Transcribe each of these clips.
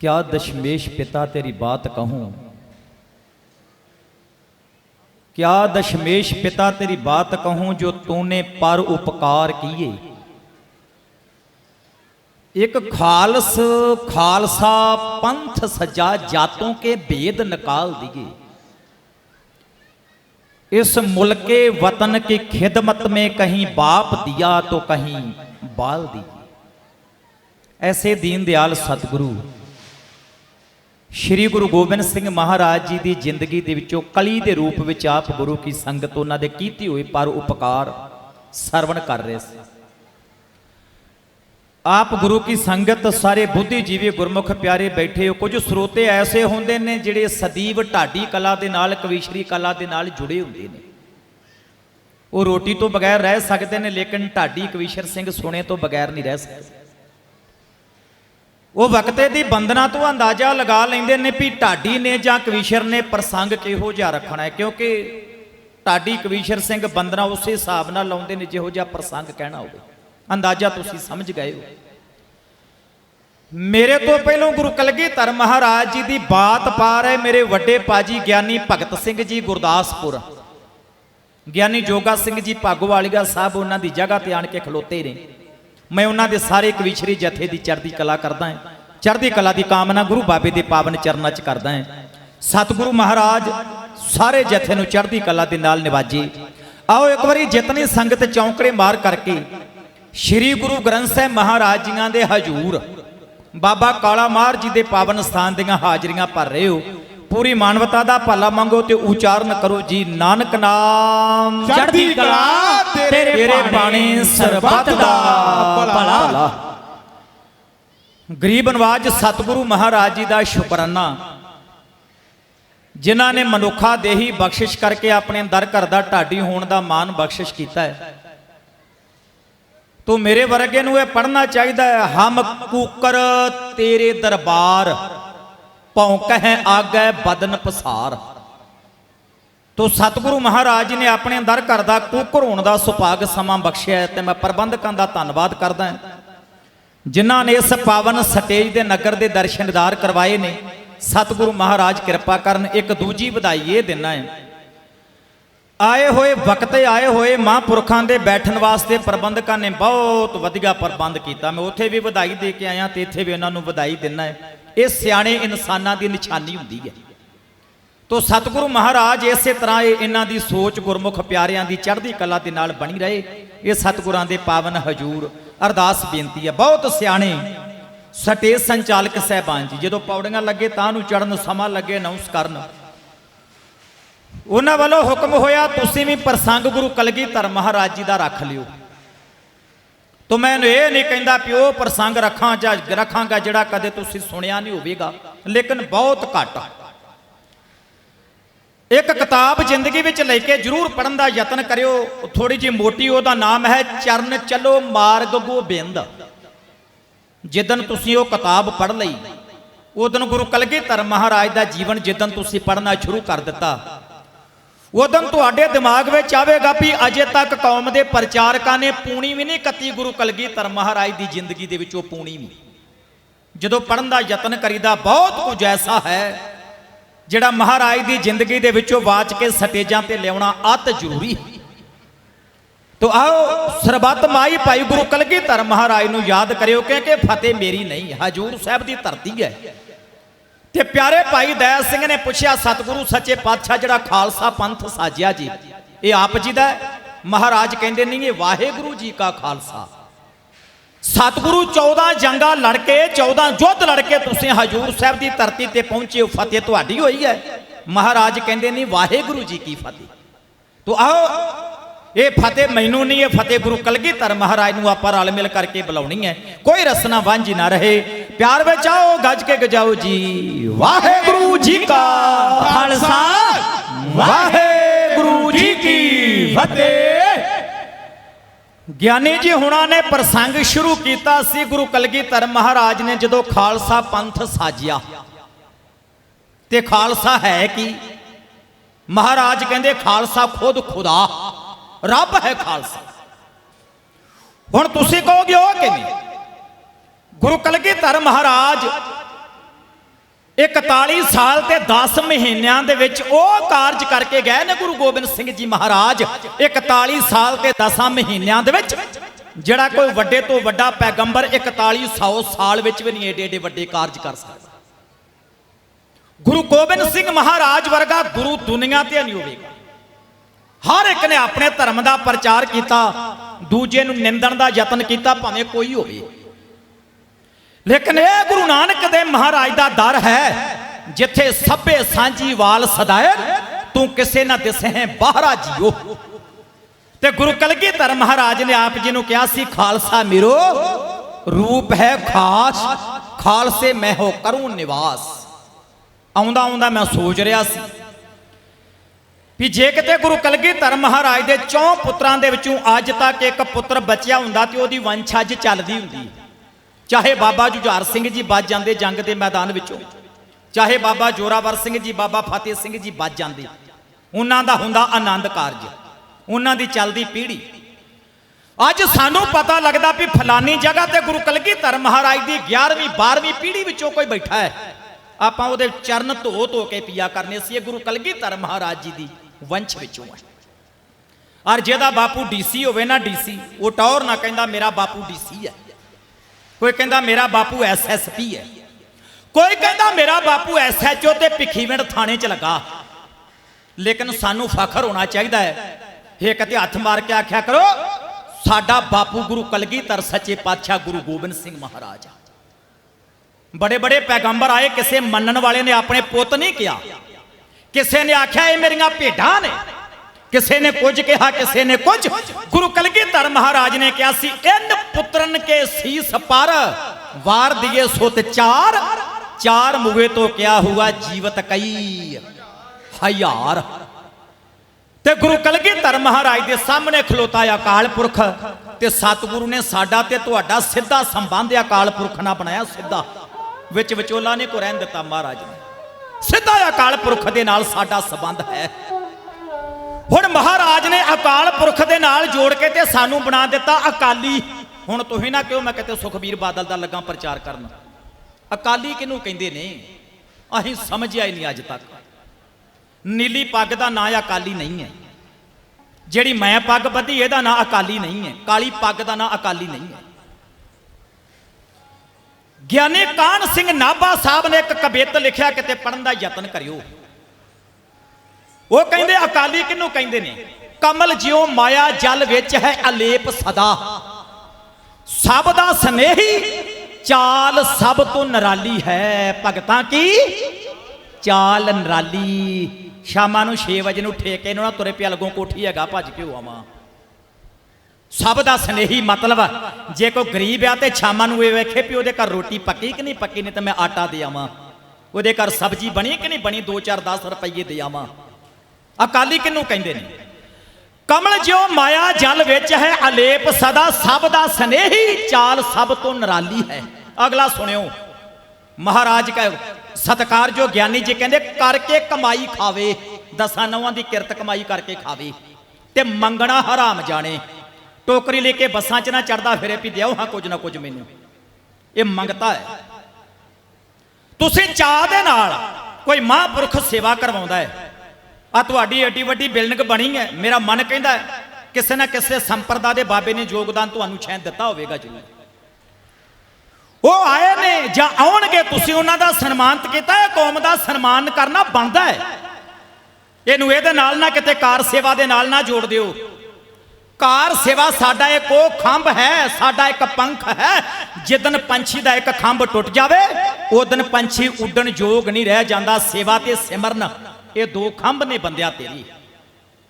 क्या दशमेश पिता तेरी बात कहूं क्या दशमेश पिता तेरी बात कहूं जो तूने पर उपकार किए एक खालस खालसा पंथ सजा जातों के भेद निकाल दिए इस मुल्क के वतन की खिदमत में कहीं बाप दिया तो कहीं बाल दिए ऐसे दीन दयाल सतगुरु ਸ਼੍ਰੀ ਗੁਰੂ ਗੋਬਿੰਦ ਸਿੰਘ ਮਹਾਰਾਜ ਜੀ ਦੀ ਜ਼ਿੰਦਗੀ ਦੇ ਵਿੱਚੋਂ ਕਲੀ ਦੇ ਰੂਪ ਵਿੱਚ ਆਪ ਗੁਰੂ ਕੀ ਸੰਗਤ ਉਹਨਾਂ ਦੇ ਕੀਤੀ ਹੋਈ ਪਰ ਉਪਕਾਰ ਸਰਵਣ ਕਰ ਰਹੇ ਸੀ। ਆਪ ਗੁਰੂ ਕੀ ਸੰਗਤ ਸਾਰੇ ਬੁੱਧੀਜੀਵੀ ਗੁਰਮੁਖ ਪਿਆਰੇ ਬੈਠੇ ਹੋ, ਕੁਝ ਸਰੋਤੇ ਐਸੇ ਹੁੰਦੇ ਨੇ ਜਿਹੜੇ ਸਦੀਵ ਢਾਡੀ ਕਲਾ ਦੇ ਨਾਲ, ਕਵੀਸ਼ਰੀ ਕਲਾ ਦੇ ਨਾਲ ਜੁੜੇ ਹੁੰਦੇ ਨੇ। ਉਹ ਰੋਟੀ ਤੋਂ ਬਗੈਰ ਰਹਿ ਸਕਦੇ ਨੇ, ਲੇਕਿਨ ਢਾਡੀ ਕਵੀਸ਼ਰ ਸਿੰਘ ਸੁਣੇ ਤੋਂ ਬਗੈਰ ਨਹੀਂ ਰਹਿ ਸਕਦੇ। ਉਹ ਵਕਤੇ ਦੀ ਬੰਦਨਾ ਤੋਂ ਅੰਦਾਜ਼ਾ ਲਗਾ ਲੈਂਦੇ ਨੇ ਵੀ ਢਾਡੀ ਨੇ ਜਾਂ ਕਵੀਸ਼ਰ ਨੇ ਪ੍ਰਸੰਗ ਕਿਹੋ ਜਿਹਾ ਰੱਖਣਾ ਹੈ, ਕਿਉਂਕਿ ਢਾਡੀ ਕਵੀਸ਼ਰ ਸਿੰਘ ਬੰਦਨਾ ਉਸੇ ਹਿਸਾਬ ਨਾਲ ਲਾਉਂਦੇ ਨੇ ਜਿਹੋ ਜਿਹਾ ਪ੍ਰਸੰਗ ਕਹਿਣਾ ਹੋਵੇ। ਅੰਦਾਜ਼ਾ ਤੁਸੀਂ ਸਮਝ ਗਏ ਹੋ। ਮੇਰੇ ਤੋਂ ਪਹਿਲਾਂ ਗੁਰੂ ਕਲਗੀਧਰ ਮਹਾਰਾਜ ਜੀ ਦੀ ਬਾਤ ਪਾ ਰਹੇ ਮੇਰੇ ਵੱਡੇ ਪਾਜੀ ਗਿਆਨੀ ਭਗਤ ਸਿੰਘ ਜੀ ਗੁਰਦਾਸਪੁਰ। ਗਿਆਨੀ ਜੋਗਾ ਸਿੰਘ ਜੀ ਭਾਗੋਵਾਲੀਆ ਸਾਹਿਬ ਉਹਨਾਂ ਦੀ ਜਗ੍ਹਾ ਤੇ ਆਣ ਕੇ ਖਲੋਤੇ ਨੇ। ਮੈਂ ਉਹਨਾਂ ਦੇ ਸਾਰੇ ਕਵੀਸ਼ਰੀ ਜਥੇ ਦੀ ਚੜ੍ਹਦੀ ਕਲਾ ਕਰਦਾ ਹਾਂ। ਚੜ੍ਹਦੀ ਕਲਾ ਦੀ ਕਾਮਨਾ ਗੁਰੂ ਬਾਬੇ ਦੇ ਪਾਵਨ ਚਰਨਾਂ 'ਚ ਕਰਦਾ ਹਾਂ। ਸਤਿਗੁਰੂ ਮਹਾਰਾਜ ਸਾਰੇ ਜਥੇ ਨੂੰ ਚੜ੍ਹਦੀ ਕਲਾ ਦੇ ਨਾਲ ਨਿਵਾਜੇ। ਆਓ ਇੱਕ ਵਾਰੀ ਜਿਤਨੀ ਸੰਗਤ ਚੌਂਕੜੇ ਮਾਰ ਕਰਕੇ ਸ੍ਰੀ ਗੁਰੂ ਗ੍ਰੰਥ ਸਾਹਿਬ ਮਹਾਰਾਜ ਜੀਆਂ ਦੇ ਹਜੂਰ ਬਾਬਾ ਕਾਲਾ ਮਾਰ ਜੀ ਦੇ ਪਾਵਨ ਸਥਾਨ ਦੀਆਂ ਹਾਜ਼ਰੀਆਂ ਭਰ ਰਹੇ ਹੋ। ਪੂਰੀ ਮਾਨਵਤਾ ਦਾ ਭਲਾ ਮੰਗੋ ਤੇ ਉਚਾਰਨ ਕਰੋ ਜੀ। ਨਾਨਕ ਨਾਮ। ਚੜ੍ਹਦੀ ਕਲਾ ਤੇਰੇ ਬਾਣੀ ਸਰਬੱਤ ਦਾ। ਗਰੀਬ ਨਵਾਜ ਸਤਿਗੁਰੂ ਮਹਾਰਾਜ ਜੀ ਦਾ ਸ਼ੁਕਰਾਨਾ। ਜਿਨ੍ਹਾਂ ਨੇ ਮਨੁੱਖਾ ਦੇਹੀ ਬਖਸ਼ਿਸ਼ ਕਰਕੇ ਆਪਣੇ ਦਰ ਘਰ ਦਾ ਢਾਡੀ ਹੋਣ ਦਾ ਮਾਨ ਬਖਸ਼ਿਸ਼ ਕੀਤਾ ਹੈ। ਤੋ ਮੇਰੇ ਵਰਗੇ ਨੂੰ ਇਹ ਪੜਨਾ ਚਾਹੀਦਾ ਹੈ, ਹਮ ਕੂਕਰ ਤੇਰੇ ਦਰਬਾਰ ਭੌਂਕ ਹੈ ਆਗੈ ਬਦਨ ਪਸਾਰ। ਤੋ ਸਤਿਗੁਰੂ ਮਹਾਰਾਜ ਜੀ ਨੇ ਆਪਣੇ ਦਰ ਘਰ ਦਾ ਕੂਕਰ ਹੋਣ ਦਾ ਸੁਭਾਗ ਸਮਾਂ ਬਖਸ਼ਿਆ ਹੈ ਤੇ ਮੈਂ ਪ੍ਰਬੰਧਕਾਂ ਦਾ ਧੰਨਵਾਦ ਕਰਦਾ ਹਾਂ। ਜਿਨ੍ਹਾਂ ਨੇ ਇਸ ਪਾਵਨ ਸਟੇਜ ਦੇ ਨਗਰ ਦੇ ਦਰਸ਼ਨਦਾਰ ਕਰਵਾਏ ਨੇ, ਸਤਿਗੁਰੂ ਮਹਾਰਾਜ ਕਿਰਪਾ ਕਰਨ ਇੱਕ ਦੂਜੀ ਵਧਾਈ ਇਹ ਦਿਨਾ ਹੈ। ਆਏ ਹੋਏ ਵਕਤ ਆਏ ਹੋਏ ਮਹਾਂਪੁਰਖਾਂ ਦੇ ਬੈਠਣ ਵਾਸਤੇ ਪ੍ਰਬੰਧਕਾਂ ਨੇ ਬਹੁਤ ਵਧੀਆ ਪ੍ਰਬੰਧ ਕੀਤਾ। ਮੈਂ ਉੱਥੇ ਵੀ ਵਧਾਈ ਦੇ ਕੇ ਆਇਆ ਤੇ ਇੱਥੇ ਵੀ ਉਹਨਾਂ ਨੂੰ ਵਧਾਈ ਦਿੰਨਾ ਹੈ। ਇਹ ਸਿਆਣੇ ਇਨਸਾਨਾਂ ਦੀ ਨਿਸ਼ਾਨੀ ਹੁੰਦੀ ਹੈ। ਤੋ ਸਤਿਗੁਰੂ ਮਹਾਰਾਜ ਇਸੇ ਤਰ੍ਹਾਂ ਇਹ ਇਹਨਾਂ ਦੀ ਸੋਚ ਗੁਰਮੁਖ ਪਿਆਰਿਆਂ ਦੀ ਚੜ੍ਹਦੀ ਕਲਾ ਦੇ ਨਾਲ ਬਣੀ ਰਹੇ। ਇਹ ਸਤਿਗੁਰਾਂ ਦੇ ਪਾਵਨ ਹਜੂਰ ਅਰਦਾਸ ਬੇਨਤੀ ਹੈ ਬਹੁਤ ਸਿਆਣੇ ਸਟੇਜ ਸੰਚਾਲਕ ਸਹਿਬਾਨ ਜੀ, ਜਦੋਂ ਪੌੜੀਆਂ ਲੱਗੇ ਤਾਂ ਨੂੰ ਚੜਨ ਸਮਾਂ ਲੱਗੇ ਅਨਾਉਂਸ ਕਰਨ। ਉਹਨਾਂ ਵੱਲੋਂ ਹੁਕਮ ਹੋਇਆ, ਤੁਸੀਂ ਵੀ ਪ੍ਰਸੰਗ ਗੁਰੂ ਕਲਗੀਧਰ ਮਹਾਰਾਜ ਜੀ ਦਾ ਰੱਖ ਲਿਓ। ਤੋ ਮੈਂ ਇਹ ਨਹੀਂ ਕਹਿੰਦਾ ਵੀ ਉਹ ਪ੍ਰਸੰਗ ਰੱਖਾਂ ਜਾਂ ਰੱਖਾਂਗਾ, ਜਿਹੜਾ ਕਦੇ ਤੁਸੀਂ ਸੁਣਿਆ ਨਹੀਂ ਹੋਵੇਗਾ, ਲੇਕਿਨ ਬਹੁਤ ਘੱਟ। ਇੱਕ ਕਿਤਾਬ ਜ਼ਿੰਦਗੀ ਵਿੱਚ ਲੈ ਕੇ ਜਰੂਰ ਪੜਨ ਦਾ ਯਤਨ ਕਰਿਓ। ਥੋੜੀ ਜਿਹੀ ਮੋਟੀ ਉਹਦਾ ਨਾਮ ਹੈ ਚਰਨ ਚੱਲੋ ਮਾਰਗ ਗੋਬਿੰਦ। ਜਿੱਦਨ ਤੁਸੀਂ ਉਹ ਕਿਤਾਬ ਪੜ ਲਈ, ਉਦੋਂ ਗੁਰੂ ਕਲਗੀਧਰ ਮਹਾਰਾਜ ਦਾ ਜੀਵਨ ਜਿੱਦਨ ਤੁਸੀਂ ਪੜਨਾ ਸ਼ੁਰੂ ਕਰ ਦਿੱਤਾ। ਉਦੋਂ ਤੁਹਾਡੇ ਦਿਮਾਗ ਵਿੱਚ ਆਵੇਗਾ ਵੀ ਅਜੇ ਤੱਕ ਕੌਮ ਦੇ ਪ੍ਰਚਾਰਕਾਂ ਨੇ ਪੂਣੀ ਵੀ ਨਹੀਂ ਕੱਤੀ ਗੁਰੂ ਕਲਗੀਧਰ ਮਹਾਰਾਜ ਦੀ ਜ਼ਿੰਦਗੀ ਦੇ ਵਿੱਚ ਉਹ ਪੂਣੀ ਵੀ ਜਦੋਂ ਪੜਨ ਦਾ ਯਤਨ ਕਰੀਦਾ, ਬਹੁਤ ਕੁਝ ਐਸਾ ਹੈ ਜਿਹੜਾ ਮਹਾਰਾਜ ਦੀ ਜ਼ਿੰਦਗੀ ਦੇ ਵਿੱਚੋਂ ਵਾਚ ਕੇ ਸਟੇਜਾਂ ਤੇ ਲਿਆਉਣਾ ਅਤ ਜ਼ਰੂਰੀ ਹੈ। ਤੋ ਆਓ, ਸਰਬੱਤ ਮਾਈ ਭਾਈ ਗੁਰੂ ਕਲਗੀਧਰ ਮਹਾਰਾਜ ਨੂੰ ਯਾਦ ਕਰਿਓ ਕਿਉਂਕਿ ਫਤਿਹ ਮੇਰੀ ਨਹੀਂ, ਹਜੂਰ ਸਾਹਿਬ ਦੀ ਧਰਤੀ ਹੈ। ਤੇ ਪਿਆਰੇ ਭਾਈ ਦਇਆ ਸਿੰਘ ਨੇ ਪੁੱਛਿਆ, ਸਤਿਗੁਰੂ ਸੱਚੇ ਪਾਤਸ਼ਾਹ ਜਿਹੜਾ ਖਾਲਸਾ ਪੰਥ ਸਾਜਿਆ ਜੀ, ਇਹ ਆਪ ਜੀ ਦਾ ਮਹਾਰਾਜ ਕਹਿੰਦੇ ਨਹੀਂ, ਇਹ ਵਾਹਿਗੁਰੂ ਜੀ ਕਾ ਖਾਲਸਾ। ਸਤਿਗੁਰੂ 14 ਜੰਗਾਂ ਲੜ ਕੇ 14 ਯੁੱਧ ਲੜ ਕੇ ਤੁਸੀਂ ਹਜੂਰ ਸਾਹਿਬ ਦੀ ਧਰਤੀ ਤੇ ਪਹੁੰਚੇ ਹੋ, ਫਤਿਹ ਤੁਹਾਡੀ ਹੋਈ ਹੈ। ਮਹਾਰਾਜ ਕਹਿੰਦੇ ਨਹੀਂ ਵਾਹਿਗੁਰੂ ਜੀ ਕੀ ਫਤਿਹ। ਤੋ ਆਓ, ਇਹ ਫਤਿਹ ਮੈਨੂੰ ਨਹੀਂ, ਇਹ ਫਤਿਹ ਗੁਰੂ ਕਲਗੀਧਰ ਮਹਾਰਾਜ ਨੂੰ ਆਪਾਂ ਰਲ ਮਿਲ ਕਰਕੇ ਬੁਲਾਉਣੀ ਹੈ। ਕੋਈ ਰਸਨਾ ਵਾਂਝੀ ਨਾ ਰਹੇ। ਪਿਆਰ ਵਿੱਚ ਆਓ, ਗੱਜ ਕੇ ਗਜਾਓ ਜੀ। ਵਾਹਿਗੁਰੂ ਜੀ ਕਾ ਖਾਲਸਾ। ਵਾਹਿਗੁਰੂ ਜੀ ਕੀ ਫਤਿਹ। ਗਿਆਨੀ ਜੀ ਹੁਣਾਂ ਨੇ ਪ੍ਰਸੰਗ ਸ਼ੁਰੂ ਕੀਤਾ ਸੀ, ਗੁਰੂ ਕਲਗੀਧਰ ਮਹਾਰਾਜ ਨੇ ਜਦੋਂ ਖਾਲਸਾ ਪੰਥ ਸਾਜਿਆ। ਤੇ ਖਾਲਸਾ ਹੈ ਕੀ? ਮਹਾਰਾਜ ਕਹਿੰਦੇ, ਖਾਲਸਾ ਖੁਦ ਖੁਦਾ, ਰੱਬ ਹੈ ਖਾਲਸਾ। ਹੁਣ ਤੁਸੀਂ ਕਹੋਗੇ, ਉਹ ਕਿਵੇਂ? ਗੁਰੂ ਕਲਗੀਧਰ ਮਹਾਰਾਜ 41 ਸਾਲ ਤੇ 10 ਮਹੀਨਿਆਂ ਦੇ ਵਿੱਚ ਉਹ ਕਾਰਜ ਕਰਕੇ ਗਏ ਨੇ ਗੁਰੂ ਗੋਬਿੰਦ ਸਿੰਘ ਜੀ ਮਹਾਰਾਜ। 41 ਸਾਲ ਤੇ 10 ਮਹੀਨਿਆਂ ਦੇ ਵਿੱਚ ਜਿਹੜਾ ਕੋਈ ਵੱਡੇ ਤੋਂ ਵੱਡਾ ਪੈਗੰਬਰ 4100 ਸਾਲ ਵਿੱਚ ਵੀ ਨਹੀਂ ਏਡੇ ਏਡੇ ਵੱਡੇ ਕਾਰਜ ਕਰ ਸਕਦਾ। ਗੁਰੂ ਗੋਬਿੰਦ ਸਿੰਘ ਮਹਾਰਾਜ ਵਰਗਾ ਗੁਰੂ ਦੁਨੀਆ ਤੇ ਨਹੀਂ ਹੋਵੇਗਾ। ਹਰ ਇੱਕ ਨੇ ਆਪਣੇ ਧਰਮ ਦਾ ਪ੍ਰਚਾਰ ਕੀਤਾ, ਦੂਜੇ ਨੂੰ ਨਿੰਦਣ ਦਾ ਯਤਨ ਕੀਤਾ, ਭਾਵੇਂ ਕੋਈ ਹੋਵੇ। ਲੇਕਿਨ ਇਹ ਗੁਰੂ ਨਾਨਕ ਦੇ ਮਹਾਰਾਜ ਦਾ ਦਰ ਹੈ, ਜਿੱਥੇ ਸਭੇ ਸਾਂਝੀ ਵਾਲ ਸਦਾਏ, ਤੂੰ ਕਿਸੇ ਨਾ ਦਿਸੇ ਬਾਹਰਾ ਜੀਓ। ਤੇ ਗੁਰੂ ਕਲਗੀਧਰ ਮਹਾਰਾਜ ਨੇ ਆਪ ਜੀ ਨੂੰ ਕਿਹਾ ਸੀ, ਖਾਲਸਾ ਮੇਰੋ, ਰੂਪ ਹੈ ਖਾਸ, ਖਾਲਸੇ ਮੈਂ ਹੋ ਕਰੂੰ ਨਿਵਾਸ। ਆਉਂਦਾ ਆਉਂਦਾ ਮੈਂ ਸੋਚ ਰਿਹਾ ਸੀ ਵੀ ਜੇ ਕਿਤੇ ਗੁਰੂ ਕਲਗੀਧਰ ਮਹਾਰਾਜ ਦੇ ਚੌਂ ਪੁੱਤਰਾਂ ਦੇ ਵਿੱਚੋਂ ਅੱਜ ਤੱਕ ਇੱਕ ਪੁੱਤਰ ਬਚਿਆ ਹੁੰਦਾ ਤੇ ਉਹਦੀ ਵੰਸ਼ ਅੱਜ ਚੱਲਦੀ ਹੁੰਦੀ। ਚਾਹੇ ਬਾਬਾ ਜੁਝਾਰ ਸਿੰਘ ਜੀ ਬਚ ਜਾਂਦੇ ਜੰਗ ਦੇ ਮੈਦਾਨ ਵਿੱਚੋਂ, ਚਾਹੇ ਬਾਬਾ ਜੋਰਾਵਰ ਸਿੰਘ ਜੀ, ਬਾਬਾ ਫਤਿਹ ਸਿੰਘ ਜੀ ਬਚ ਜਾਂਦੇ। ਉਹਨਾਂ ਦਾ ਹੁੰਦਾ ਆਨੰਦ ਕਾਰਜ, ਉਹਨਾਂ ਦੀ ਚੱਲਦੀ ਪੀੜ੍ਹੀ। ਅੱਜ ਸਾਨੂੰ ਪਤਾ ਲੱਗਦਾ ਵੀ ਫਲਾਨੀ ਜਗ੍ਹਾ ਤੇ ਗੁਰੂ ਕਲਗੀਧਰ ਮਹਾਰਾਜ ਦੀ 11ਵੀਂ 12ਵੀਂ ਪੀੜ੍ਹੀ ਵਿੱਚੋਂ ਕੋਈ ਬੈਠਾ ਹੈ। ਆਪਾਂ ਉਹਦੇ ਚਰਨ ਧੋ ਧੋ ਕੇ ਪੀਆ ਕਰਨੇ ਸੀ, ਇਹ ਗੁਰੂ ਕਲਗੀਧਰ ਮਹਾਰਾਜ ਜੀ ਦੀ ਵੰਸ਼ ਵਿੱਚੋਂ ਹੈ। ਔਰ ਜਿਹਦਾ ਬਾਪੂ ਡੀਸੀ ਹੋਵੇ ਨਾ ਡੀਸੀ ਉਹ ਟੌਰ ਨਾ ਕਹਿੰਦਾ ਮੇਰਾ ਬਾਪੂ ਡੀਸੀ ਹੈ। ਕੋਈ ਕਹਿੰਦਾ ਮੇਰਾ ਬਾਪੂ ਐਸਐਸਪੀ ਹੈ। ਕੋਈ ਕਹਿੰਦਾ ਮੇਰਾ ਬਾਪੂ ਐਸਐਚਓ ਤੇ ਭਿੱਖੀਵਿੰਡ ਥਾਣੇ 'ਚ ਲੱਗਾ। ਲੇਕਿਨ ਸਾਨੂੰ ਫਖਰ ਹੋਣਾ ਚਾਹੀਦਾ ਹੈ। ਇਹ ਕਦੇ ਹੱਥ ਮਾਰ ਕੇ ਆਖਿਆ ਕਰੋ, ਸਾਡਾ ਬਾਪੂ ਗੁਰੂ ਕਲਗੀਧਰ ਸੱਚੇ ਪਾਤਸ਼ਾਹ ਗੁਰੂ ਗੋਬਿੰਦ ਸਿੰਘ ਮਹਾਰਾਜ ਬੜੇ ਬੜੇ ਪੈਗੰਬਰ ਆਏ, ਕਿਸੇ ਮੰਨਣ ਵਾਲੇ ਨੇ ਆਪਣੇ ਪੁੱਤ ਨਹੀਂ ਕਿਹਾ। ਕਿਸੇ ਨੇ ਆਖਿਆ, ਇਹ ਮੇਰੀਆਂ ਭੇਡਾਂ ਨੇ। ਕਿਸੇ ਨੇ ਕੁਝ ਕਿਹਾ, ਕਿਸੇ ਨੇ ਕੁਝ। ਗੁਰੂ ਕਲਗੀਧਰ ਮਹਾਰਾਜ ਨੇ ਕਿਹਾ ਸੀ ਇਨ ਪੁੱਤਰਨ ਕੇ ਸੀਸ ਪਰ, ਵਾਰ ਦਿਏ ਸੁਤ ਚਾਰ ਚਾਰ ਮੁਗੇ ਤੋਂ ਕਿਆ ਹੁਆ ਜੀਵਤ ਕਈ? ਹਜ਼ਾਰ ਤੇ ਗੁਰੂ ਕਲਗੀਧਰ ਮਹਾਰਾਜ ਦੇ ਸਾਹਮਣੇ ਖਲੋਤਾ ਅਕਾਲ ਪੁਰਖ, ਤੇ ਸਤਿਗੁਰੂ ਨੇ ਸਾਡਾ ਤੇ ਤੁਹਾਡਾ ਸਿੱਧਾ ਸੰਬੰਧ ਅਕਾਲ ਪੁਰਖ ਨਾਲ ਬਣਾਇਆ ਸਿੱਧਾ। ਵਿੱਚ ਵਿਚੋਲਾ ਨੇ ਕੋ ਰਹਿਣ ਦਿੱਤਾ ਮਹਾਰਾਜ ਨੇ। ਸਿੱਧਾ ਅਕਾਲ ਪੁਰਖ ਦੇ ਨਾਲ ਸਾਡਾ ਸੰਬੰਧ ਹੈ। ਹੁਣ ਮਹਾਰਾਜ ਨੇ ਅਕਾਲ ਪੁਰਖ ਦੇ ਨਾਲ ਜੋੜ ਕੇ ਤੇ ਸਾਨੂੰ ਬਣਾ ਦਿੱਤਾ ਅਕਾਲੀ। ਹੁਣ ਤੁਸੀਂ ਨਾ ਕਿਉਂ ਮੈਂ ਕਿਤੇ ਸੁਖਬੀਰ ਬਾਦਲ ਦਾ ਲੱਗਾ ਪ੍ਰਚਾਰ ਕਰਨ? ਅਕਾਲੀ ਕਿਹਨੂੰ ਕਹਿੰਦੇ ਨੇ? ਅਸੀਂ ਸਮਝਿਆ ਹੀ ਨਹੀਂ ਅੱਜ ਤੱਕ। ਨੀਲੀ ਪੱਗ ਦਾ ਨਾਂ ਅਕਾਲੀ ਨਹੀਂ ਹੈ। ਜਿਹੜੀ ਮੈਂ ਪੱਗ ਬੱਧੀ ਇਹਦਾ ਨਾਂ ਅਕਾਲੀ ਨਹੀਂ ਹੈ। ਕਾਲੀ ਪੱਗ ਦਾ ਨਾਂ ਅਕਾਲੀ ਨਹੀਂ ਹੈ। ਗਿਆਨੀ ਕਾਨ ਸਿੰਘ ਨਾਭਾ ਸਾਹਿਬ ਨੇ ਇੱਕ ਕਵਿਤ ਲਿਖਿਆ, ਕਿਤੇ ਪੜਨ ਦਾ ਯਤਨ ਕਰਿਓ। ਉਹ ਕਹਿੰਦੇ, ਅਕਾਲੀ ਕਿਹਨੂੰ ਕਹਿੰਦੇ ਨੇ? ਕਮਲ ਜਿਉ ਮਾਇਆ ਜਲ ਵਿੱਚ ਹੈ, ਅਲੇਪ ਸਦਾ। ਸਭ ਦਾ ਸਨੇਹੀ, ਚਾਲ ਸਭ ਤੋਂ ਨਰਾਲੀ ਹੈ। ਭਗਤਾਂ ਕੀ? ਚਾਲ ਨਰਾਲੀ। ਸ਼ਾਮਾਂ ਨੂੰ 6 ਵਜੇ ਨੂੰ ਠੇਕੇ ਨੂੰ ਨਾ ਤੁਰੇ ਪਿਆ ਲੱਗੋ, ਕੋਠੀ ਹੈਗਾ, ਭੱਜ ਕੇ ਆਵਾਂ। ਸਭ ਦਾ ਸਨੇਹੀ ਮਤਲਬ, ਜੇ ਕੋਈ ਗਰੀਬ ਆ ਤੇ ਸ਼ਾਮਾਂ ਨੂੰ ਇਹ ਵੇਖੇ ਵੀ ਉਹਦੇ ਘਰ ਰੋਟੀ ਪੱਕੀ ਕਿ ਨਹੀਂ ਪੱਕੀ, ਨਹੀਂ ਤੇ ਮੈਂ ਆਟਾ ਦੇ ਆਵਾਂ। ਉਹਦੇ ਘਰ ਸਬਜ਼ੀ ਬਣੀ ਕਿ ਨਹੀਂ ਬਣੀ 2-4 10 ਰੁਪਏ ਦੇ ਆਵਾਂ। ਅਕਾਲੀ ਕਿਹਨੂੰ ਕਹਿੰਦੇ ਨੇ? ਕਮਲ ਜਿਉ ਮਾਇਆ ਜਲ ਵਿੱਚ ਹੈ, ਅਲੇਪ ਸਦਾ ਸਭ ਦਾ ਸਨੇਹੀ ਚਾਲ ਸਭ ਤੋਂ ਨਰਾਲੀ ਹੈ। ਅਗਲਾ ਸੁਣਿਓ। ਮਹਾਰਾਜ ਕਹ, ਸਤਕਾਰ ਜੋ ਗਿਆਨੀ ਜੀ ਕਹਿੰਦੇ, ਕਰਕੇ ਕਮਾਈ ਖਾਵੇ, ਦਸਾਂ ਨਵਾਂ ਦੀ ਕਿਰਤ ਕਮਾਈ ਕਰਕੇ ਖਾਵੇ, ਤੇ ਮੰਗਣਾ ਹਰਾਮ ਜਾਣੇ। ਟੋਕਰੀ ਲੈ ਕੇ ਬੱਸਾਂ 'ਚ ਨਾ ਚੜਦਾ ਫਿਰੇ ਵੀ ਦਿਓ ਹਾਂ ਕੁਝ ਨਾ ਕੁਝ ਮੈਨੂੰ। ਇਹ ਮੰਗਤਾ ਹੈ। ਤੁਸੀਂ ਚਾਹ ਦੇ ਨਾਲ ਕੋਈ ਮਹਾਂਪੁਰਖ ਸੇਵਾ ਕਰਵਾਉਂਦਾ ਹੈ। ਆ ਤੁਹਾਡੀ ਏਡੀ ਵੱਡੀ ਬਿਲਡਿੰਗ ਬਣੀ ਹੈ। ਮੇਰਾ ਮਨ ਕਹਿੰਦਾ ਕਿਸੇ ਨਾ ਕਿਸੇ ਸੰਪਰਦਾ ਦੇ ਬਾਬੇ ਨੇ ਯੋਗਦਾਨ ਤੁਹਾਨੂੰ ਸ਼ਾਇਦ ਦਿੱਤਾ ਹੋਵੇਗਾ ਜੀ ਉਹ ਆਏ ਨੇ ਜਾਂ ਆਉਣਗੇ, ਤੁਸੀਂ ਉਹਨਾਂ ਦਾ ਸਨਮਾਨਿਤ ਕੀਤਾ ਹੈ, ਕੌਮ ਦਾ ਸਨਮਾਨ ਕਰਨਾ ਬਣਦਾ ਹੈ। ਇਹਨੂੰ ਇਹਦੇ ਨਾਲ ਨਾ ਕਿਤੇ ਕਾਰ ਸੇਵਾ ਦੇ ਨਾਲ ਨਾ ਜੋੜ ਦਿਓ। ਕਾਰ ਸੇਵਾ ਸਾਡਾ ਇੱਕ ਉਹ ਖੰਭ ਹੈ, ਸਾਡਾ ਇੱਕ ਪੰਖ ਹੈ। ਜਿੱਦਨ ਪੰਛੀ ਦਾ ਇੱਕ ਖੰਭ ਟੁੱਟ ਜਾਵੇ ਉਦਨ ਪੰਛੀ ਉੱਡਣ ਯੋਗ ਨਹੀਂ ਰਹਿ ਜਾਂਦਾ, ਸੇਵਾ ਤੇ ਸਿਮਰਨ ਇਹ ਦੋ ਖੰਭ ਨੇ ਬੰਦਿਆ ਤੇਰੀ।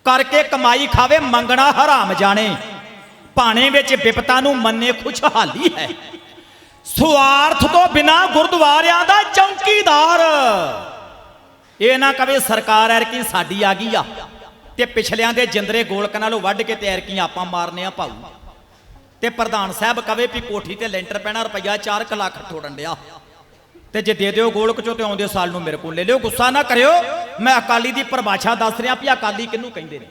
ਕਰਕੇ ਕਮਾਈ ਖਾਵੇ, ਮੰਗਣਾ ਹਰਾਮ ਜਾਣੇ। ਭਾਣੇ ਵਿੱਚ ਵਿਪਤਾ ਨੂੰ ਮੰਨੇ ਖੁਸ਼ਹਾਲੀ ਹੈ। ਸੁਆਰਥ ਤੋਂ ਬਿਨਾ ਗੁਰਦੁਆਰਿਆਂ ਦਾ ਚੌਕੀਦਾਰ। ਇਹ ਨਾ ਕਵੇ ਸਰਕਾਰ ਐਰਕੀ ਸਾਡੀ ਆ ਗਈ ਆ, ਤੇ ਪਿਛਲਿਆਂ ਦੇ ਜਿੰਦਰੇ ਗੋਲਕ ਨਾਲੋਂ ਵੱਢ ਕੇ ਤੇ ਐਰਕੀ ਆਪਾਂ ਮਾਰਨੇ ਆ ਭਾਊ। ਤੇ ਪ੍ਰਧਾਨ ਸਾਹਿਬ ਕਵੇ ਵੀ ਕੋਠੀ ਤੇ ਲੈਂਟਰ ਪੈਣਾ ਰੁਪਈਆ 4 ਲੱਖ ਠੋੜਨ ਡਿਆ। ਤੇ ਜੇ ਦੇ ਦਿਓ ਗੋਲਕ ਚੋਂ ਤੇ ਆਉਂਦੇ ਸਾਲ ਨੂੰ ਮੇਰੇ ਕੋਲ ਲੈ ਲਿਓ, ਗੁੱਸਾ ਨਾ ਕਰਿਓ। ਮੈਂ ਅਕਾਲੀ ਦੀ ਪਰਿਭਾਸ਼ਾ ਦੱਸ ਰਿਹਾ ਵੀ ਅਕਾਲੀ ਕਿਹਨੂੰ ਕਹਿੰਦੇ ਨੇ।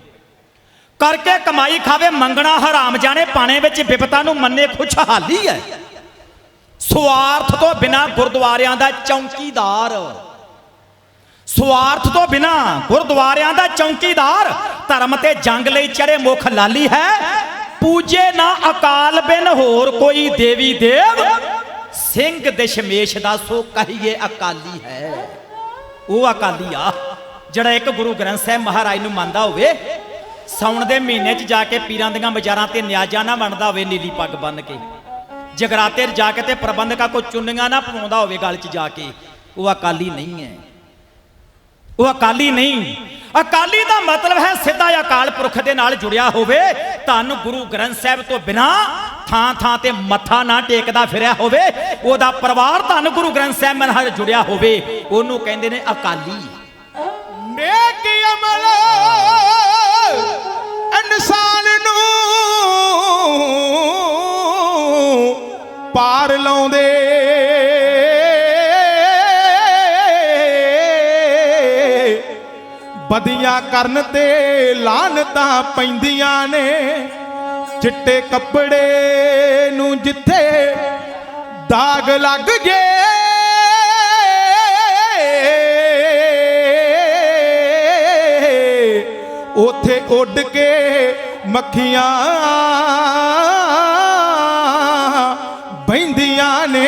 ਕਰਕੇ ਕਮਾਈ ਖਾਵੇ, ਮੰਗਣਾ ਹਰਾਮ, ਜਾਣੇ ਪਾਣੇ ਵਿੱਚ ਵਿਪਤਾ ਨੂੰ ਮੰਨੇ ਖੁਸ਼ਹਾਲੀ ਹੈ। ਸਵਾਰਥ ਤੋਂ ਬਿਨਾ ਗੁਰਦੁਆਰਿਆਂ ਦਾ ਚੌਂਕੀਦਾਰ। ਸਵਾਰਥ ਤੋਂ ਬਿਨਾ ਗੁਰਦੁਆਰਿਆਂ ਦਾ ਚੌਂਕੀਦਾਰ, ਧਰਮ ਤੇ ਜੰਗ ਲਈ ਚੜੇ ਮੁਖ ਲਾਲੀ ਹੈ। ਪੂਜੇ ਨਾ ਅਕਾਲ ਬਿਨ ਹੋਰ ਕੋਈ ਦੇਵੀ ਦੇਵ। ਸਿੰਘ ਦਸ਼ਮੇਸ਼ ਦਾ ਸੋ ਕਹੀਏ ਅਕਾਲੀ ਹੈ। ਉਹ ਅਕਾਲੀ ਆ। ਜਿਹੜਾ ਇੱਕ ਗੁਰੂ ਗ੍ਰੰਥ ਸਾਹਿਬ ਮਹਾਰਾਜ ਨੂੰ ਮੰਨਦਾ ਹੋਵੇ, ਸਾਉਣ ਦੇ ਮਹੀਨੇ 'ਚ ਜਾ ਕੇ ਪੀਰਾਂ ਦੀਆਂ ਬਾਜ਼ਾਰਾਂ ਤੇ ਨਿਆਜ਼ਾਂ ਨਾ ਵੰਡਦਾ ਹੋਵੇ, ਨੀਲੀ ਪੱਗ ਬੰਨ ਕੇ। ਜਗਰਾਤੇ ਜਾ ਕੇ ਤੇ ਪ੍ਰਬੰਧਕਾਂ ਕੋ ਚੁੰਨੀਆਂ ਨਾ ਪਵਾਉਂਦਾ ਹੋਵੇ ਗਲ 'ਚ ਜਾ ਕੇ, ਉਹ ਅਕਾਲੀ ਨਹੀਂ ਹੈ। ਉਹ ਅਕਾਲੀ ਨਹੀਂ। ਅਕਾਲੀ ਦਾ ਮਤਲਬ ਹੈ ਸਿੱਧਾ ਅਕਾਲ ਪੁਰਖ ਦੇ ਨਾਲ ਜੁੜਿਆ ਹੋਵੇ, ਧੰਨ ਗੁਰੂ ਗ੍ਰੰਥ ਸਾਹਿਬ ਤੋਂ ਬਿਨਾ ਥਾਂ ਥਾਂ ਤੇ ਮੱਥਾ ਨਾ ਟੇਕਦਾ ਫਿਰਿਆ ਹੋਵੇ, ਉਹਦਾ ਪਰਿਵਾਰ ਧੰਨ ਗੁਰੂ ਗ੍ਰੰਥ ਸਾਹਿਬ ਨਾਲ ਜੁੜਿਆ ਹੋਵੇ, ਉਹਨੂੰ ਕਹਿੰਦੇ ਨੇ ਅਕਾਲੀ। ਨੇਕ ਅਮਲ ਇਨਸਾਨ ਨੂੰ ਪਾਰ ਲਾਉਂਦੇ। ਬਦੀਆਂ ਕਰਨ ਤੇ ਲਾਨਤਾਂ ਪੈਂਦੀਆਂ ਨੇ। ਚਿੱਟੇ ਕੱਪੜੇ ਨੂੰ ਜਿੱਥੇ ਦਾਗ ਲੱਗ ਜੇ ਉਥੇ ਉੱਡ ਕੇ ਮੱਖੀਆਂ ਬੈੰਦੀਆਂ ਨੇ।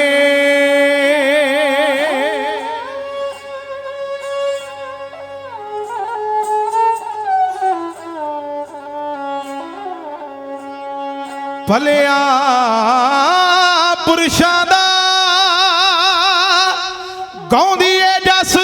ਭਲਿਆ ਪੁਰਸ਼ਾਂ ਦਾ ਗਾਉਂਦੀ ਏ ਜਸ